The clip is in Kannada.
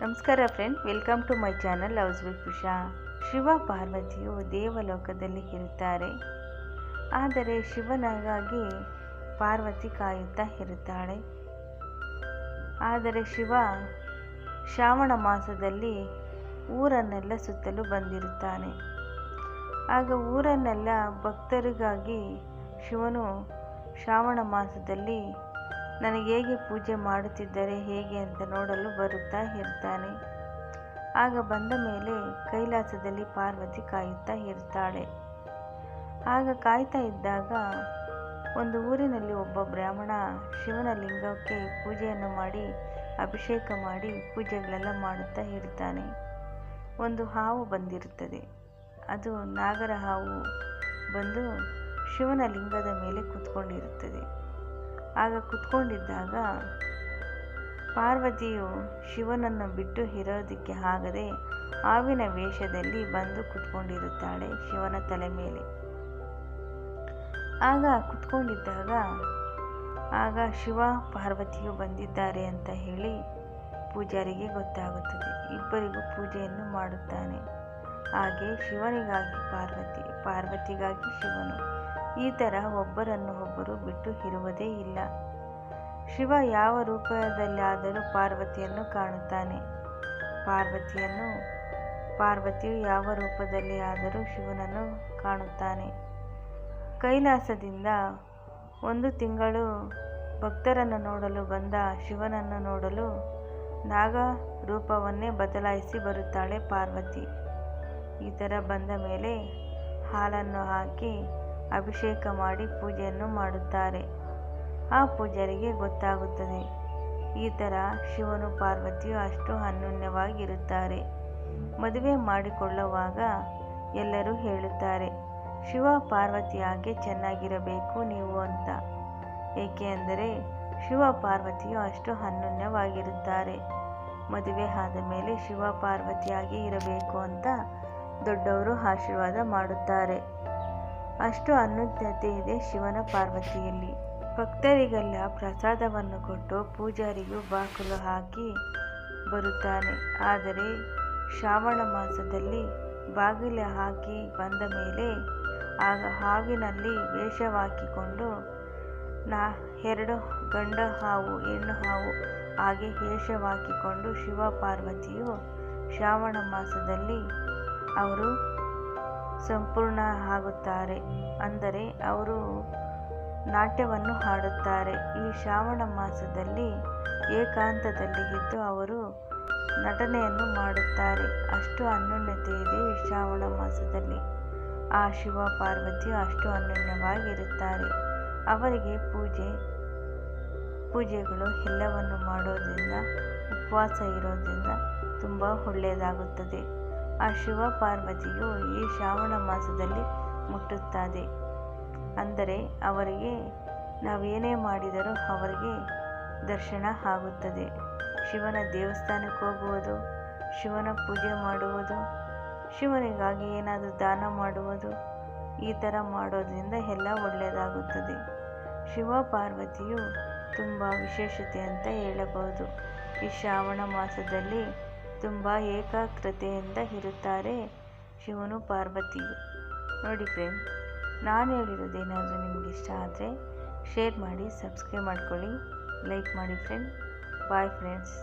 ನಮಸ್ಕಾರ friend welcome to my channel house with Usha Shiva ಪಾರ್ವತಿಯು ದೇವಲೋಕದಲ್ಲಿ ಇರುತ್ತಾರೆ. ಆದರೆ ಶಿವನಿಗಾಗಿ ಪಾರ್ವತಿ ಕಾಯುತ್ತಾ ಇರುತ್ತಾಳೆ. ಆದರೆ ಶಿವ ಶ್ರಾವಣ ಮಾಸದಲ್ಲಿ ಊರನ್ನೆಲ್ಲ ಸುತ್ತಲು ಬಂದಿರುತ್ತಾನೆ. ಆಗ ಊರನ್ನೆಲ್ಲ ಭಕ್ತರಿಗಾಗಿ ಶಿವನು ಶ್ರಾವಣ ಮಾಸದಲ್ಲಿ ನನಗೆ ಹೇಗೆ ಪೂಜೆ ಮಾಡುತ್ತಿದ್ದರೆ ಹೇಗೆ ಅಂತ ನೋಡಲು ಬರುತ್ತಾ ಇರ್ತಾನೆ. ಆಗ ಬಂದ ಮೇಲೆ ಕೈಲಾಸದಲ್ಲಿ ಪಾರ್ವತಿ ಕಾಯುತ್ತಾ ಇರ್ತಾಳೆ. ಆಗ ಕಾಯ್ತಾ ಇದ್ದಾಗ ಒಂದು ಊರಿನಲ್ಲಿ ಒಬ್ಬ ಬ್ರಾಹ್ಮಣ ಶಿವನ ಲಿಂಗಕ್ಕೆ ಪೂಜೆಯನ್ನು ಮಾಡಿ, ಅಭಿಷೇಕ ಮಾಡಿ ಪೂಜೆಗಳೆಲ್ಲ ಮಾಡುತ್ತಾ ಇರ್ತಾನೆ. ಒಂದು ಹಾವು ಬಂದಿರುತ್ತದೆ. ಅದು ನಾಗರ ಹಾವು ಬಂದು ಶಿವನ ಲಿಂಗದ ಮೇಲೆ ಕುತ್ಕೊಂಡಿರುತ್ತದೆ. ಆಗ ಕುತ್ಕೊಂಡಿದ್ದಾಗ ಪಾರ್ವತಿಯು ಶಿವನನ್ನು ಬಿಟ್ಟು ಇರೋದಕ್ಕೆ ಆಗದೆ ಹಾವಿನ ವೇಷದಲ್ಲಿ ಬಂದು ಕುತ್ಕೊಂಡಿರುತ್ತಾಳೆ ಶಿವನ ತಲೆ ಮೇಲೆ. ಆಗ ಕುತ್ಕೊಂಡಿದ್ದಾಗ, ಆಗ ಶಿವ ಪಾರ್ವತಿಯು ಬಂದಿದ್ದಾರೆ ಅಂತ ಹೇಳಿ ಪೂಜಾರಿಗೆ ಗೊತ್ತಾಗುತ್ತದೆ. ಇಬ್ಬರಿಗೂ ಪೂಜೆಯನ್ನು ಮಾಡುತ್ತಾನೆ. ಹಾಗೆ ಶಿವನಿಗಾಗಿ ಪಾರ್ವತಿ, ಪಾರ್ವತಿಗಾಗಿ ಶಿವನು. ಈ ಥರ ಒಬ್ಬರನ್ನು ಒಬ್ಬರು ಬಿಟ್ಟು ಇರುವುದೇ ಇಲ್ಲ. ಶಿವ ಯಾವ ರೂಪದಲ್ಲಾದರೂ ಪಾರ್ವತಿಯನ್ನು ಕಾಣುತ್ತಾನೆ. ಪಾರ್ವತಿಯನ್ನು, ಪಾರ್ವತಿಯು ಯಾವ ರೂಪದಲ್ಲಿ ಆದರೂ ಶಿವನನ್ನು ಕಾಣುತ್ತಾನೆ. ಕೈಲಾಸದಿಂದ ಒಂದು ತಿಂಗಳು ಭಕ್ತರನ್ನು ನೋಡಲು ಬಂದ ಶಿವನನ್ನು ನೋಡಲು ನಾಗ ರೂಪವನ್ನೇ ಬದಲಾಯಿಸಿ ಬರುತ್ತಾಳೆ ಪಾರ್ವತಿ. ಈ ಥರ ಬಂದ ಮೇಲೆ ಹಾಲನ್ನು ಹಾಕಿ ಅಭಿಷೇಕ ಮಾಡಿ ಪೂಜೆಯನ್ನು ಮಾಡುತ್ತಾರೆ. ಆ ಪೂಜಾರಿಗೆ ಗೊತ್ತಾಗುತ್ತದೆ. ಈ ಥರ ಶಿವನು ಪಾರ್ವತಿಯು ಅಷ್ಟು ಅನ್ಯೋನ್ಯವಾಗಿರುತ್ತಾರೆ ಮದುವೆ ಮಾಡಿಕೊಳ್ಳುವಾಗ ಎಲ್ಲರೂ ಹೇಳುತ್ತಾರೆ, ಶಿವ ಪಾರ್ವತಿ ಹಾಗೆ ಚೆನ್ನಾಗಿರಬೇಕು ನೀವು ಅಂತ. ಏಕೆ ಅಂದರೆ ಶಿವ ಪಾರ್ವತಿಯು ಅಷ್ಟು ಅನ್ಯೋನ್ಯವಾಗಿರುತ್ತಾರೆ ಮದುವೆ ಆದ ಮೇಲೆ ಶಿವ ಪಾರ್ವತಿಯಾಗಿ ಇರಬೇಕು ಅಂತ ದೊಡ್ಡವರು ಆಶೀರ್ವಾದ ಮಾಡುತ್ತಾರೆ. ಅಷ್ಟು ಅನ್ಯೋನ್ಯತೆ ಇದೆ ಶಿವನ ಪಾರ್ವತಿಯಲ್ಲಿ. ಭಕ್ತರಿಗೆಲ್ಲ ಪ್ರಸಾದವನ್ನು ಕೊಟ್ಟು ಪೂಜಾರಿಯು ಬಾಕಲು ಹಾಕಿ ಬರುತ್ತಾನೆ. ಆದರೆ ಶ್ರಾವಣ ಮಾಸದಲ್ಲಿ ಬಾಗಿಲು ಹಾಕಿ ಬಂದ ಮೇಲೆ ಆಗ ಹಾವಿನಲ್ಲಿ ವೇಷವಾಕಿಕೊಂಡು, ನಾ ಎರಡು ಗಂಡ ಹಾವು, ಹೆಣ್ಣು ಹಾವು ಹಾಗೆ ವೇಷವಾಕಿಕೊಂಡು ಶಿವ ಪಾರ್ವತಿಯು ಶ್ರಾವಣ ಮಾಸದಲ್ಲಿ ಅವರು ಸಂಪೂರ್ಣ ಆಗುತ್ತಾರೆ. ಅಂದರೆ ಅವರು ನಾಟ್ಯವನ್ನು ಹಾಡುತ್ತಾರೆ. ಈ ಶ್ರಾವಣ ಮಾಸದಲ್ಲಿ ಏಕಾಂತದಲ್ಲಿ ಇದ್ದು ಅವರು ನಟನೆಯನ್ನು ಮಾಡುತ್ತಾರೆ. ಅಷ್ಟು ಅನ್ಯೋನ್ಯತೆ ಇದೆ ಶ್ರಾವಣ ಮಾಸದಲ್ಲಿ. ಆ ಶಿವ ಪಾರ್ವತಿಯು ಅಷ್ಟು ಅನ್ಯೋನ್ಯವಾಗಿರುತ್ತಾರೆ. ಅವರಿಗೆ ಪೂಜೆ, ಪೂಜೆಗಳು ಎಲ್ಲವನ್ನು ಮಾಡೋದ್ರಿಂದ, ಉಪವಾಸ ಇರೋದ್ರಿಂದ ತುಂಬ ಒಳ್ಳೆಯದಾಗುತ್ತದೆ. ಆ ಶಿವ ಪಾರ್ವತಿಯು ಈ ಶ್ರಾವಣ ಮಾಸದಲ್ಲಿ ಮುಟ್ಟುತ್ತದೆ ಅಂದರೆ ಅವರಿಗೆ ನಾವೇನೇ ಮಾಡಿದರೂ ಅವರಿಗೆ ದರ್ಶನ ಆಗುತ್ತದೆ. ಶಿವನ ದೇವಸ್ಥಾನಕ್ಕೆ ಹೋಗುವುದು, ಶಿವನ ಪೂಜೆ ಮಾಡುವುದು, ಶಿವನಿಗಾಗಿ ಏನಾದರೂ ದಾನ ಮಾಡುವುದು, ಈ ಥರ ಮಾಡೋದ್ರಿಂದ ಎಲ್ಲ ಒಳ್ಳೆಯದಾಗುತ್ತದೆ. ಶಿವ ಪಾರ್ವತಿಯು ತುಂಬ ವಿಶೇಷತೆ ಅಂತ ಹೇಳಬಹುದು. ಈ ಶ್ರಾವಣ ಮಾಸದಲ್ಲಿ ತುಂಬ ಏಕಾಗ್ರತೆಯಿಂದ ಇರುತ್ತಾರೆ ಶಿವನು ಪಾರ್ವತಿಯು. ನೋಡಿ ಫ್ರೆಂಡ್, ನಾನು ಹೇಳಿರೋದು ಏನಾದರೂ ನಿಮಗೆ ಇಷ್ಟ ಆದರೆ ಶೇರ್ ಮಾಡಿ, ಸಬ್ಸ್ಕ್ರೈಬ್ ಮಾಡ್ಕೊಳ್ಳಿ, ಲೈಕ್ ಮಾಡಿ ಫ್ರೆಂಡ್, ಬಾಯ್ ಫ್ರೆಂಡ್ಸ್.